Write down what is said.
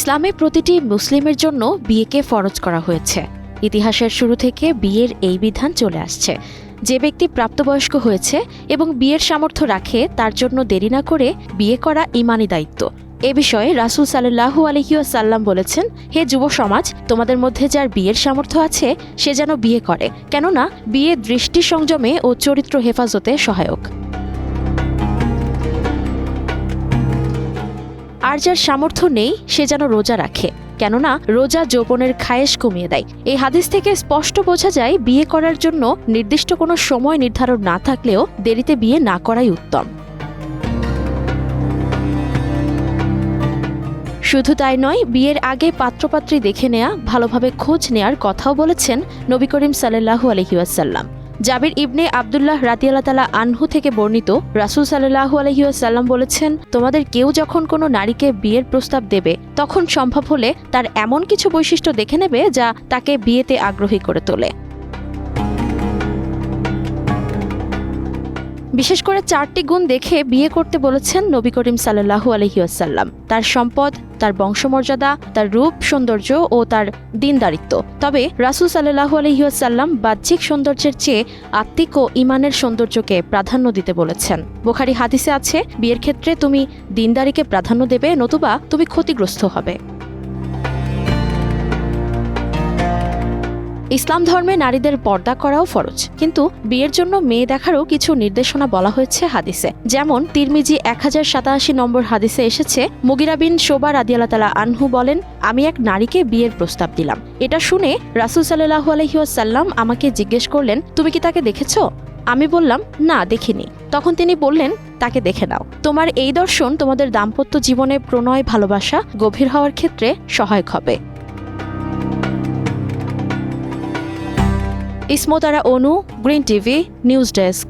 ইসলামে প্রতিটি মুসলিমের জন্য বিয়েকে ফরজ করা হয়েছে। ইতিহাসের শুরু থেকে বিয়ের এই বিধান চলে আসছে। যে ব্যক্তি প্রাপ্তবয়স্ক হয়েছে এবং বিয়ের সামর্থ্য রাখে, তার জন্য দেরি না করে বিয়ে করা ইমানি দায়িত্ব। এ বিষয়ে রাসুল সাল্লাহু আলহিউসাল্লাম বলেছেন, হে যুব সমাজ, তোমাদের মধ্যে যার বিয়ের সামর্থ্য আছে, সে যেন বিয়ে করে। কেননা, বিয়ে দৃষ্টি সংযমে ও চরিত্র হেফাজতে সহায়ক। আর যার সামর্থ্য নেই, সে যেন রোজা রাখে। কেননা, রোজা যৌবনের খায়েশ কমিয়ে দেয়। এই হাদিস থেকে স্পষ্ট বোঝা যায়, বিয়ে করার জন্য নির্দিষ্ট কোনো সময় নির্ধারণ না থাকলেও দেরিতে বিয়ে না করাই উত্তম। শুধু তাই নয়, বিয়ের আগে পাত্রপাত্রী দেখে নেয়া, ভালোভাবে খোঁজ নেয়ার কথাও বলেছেন নবী করিম সাল্লাহু আলহিউসাল্লাম জাবির ইবনে আবদুল্লাহ রাতিয়াল্লাহ তালা আনহু থেকে বর্ণিত, রাসুল সাল্লাহু আলহিউসাল্লাম বলেছেন, তোমাদের কেউ যখন কোনো নারীকে বিয়ের প্রস্তাব দেবে, তখন সম্ভব হলে তার এমন কিছু বৈশিষ্ট্য দেখে নেবে যা তাকে বিয়েতে আগ্রহী করে তোলে। বিশেষ করে চারটি গুণ দেখে বিয়ে করতে বলেছেন নবী করিম সাল্লাহু আলহিউসাল্লাম তার সম্পদ, তার বংশমর্যাদা, তার রূপ, সৌন্দর্য ও তার দিনদারিত্ব তবে রাসুল সাল্লাহু আলহিউসাল্লাম বাহ্যিক সৌন্দর্যের চেয়ে আত্মিক ও ইমানের সৌন্দর্যকে প্রাধান্য দিতে বলেছেন। বোখারি হাদিসে আছে, বিয়ের ক্ষেত্রে তুমি দিনদারিকে প্রাধান্য দেবে নতুবা তুমি ক্ষতিগ্রস্ত হবে। ইসলাম ধর্মে নারীদের পর্দা করাও ফরজ। কিন্তু বিয়ের জন্য মেয়ে দেখারও কিছু নির্দেশনা বলা হয়েছে হাদিসে। যেমন তিরমিজি এক হাজার সাতাশি নম্বর হাদিসে এসেছে, মুগিরা বিন শোবা রাদিয়াল্লাহ তালা আনহু বলেন, আমি এক নারীকে বিয়ের প্রস্তাব দিলাম। এটা শুনে রাসুল সাল্লাহু আলহিউসাল্লাম আমাকে জিজ্ঞেস করলেন, তুমি কি তাকে দেখেছ? আমি বললাম, না, দেখিনি। তখন তিনি বললেন, তাকে দেখে নাও। তোমার এই দর্শন তোমাদের দাম্পত্য জীবনে প্রণয়, ভালোবাসা, গভীর হওয়ার ক্ষেত্রে সহায়ক হবে। Ismatara Anu Green TV news desk.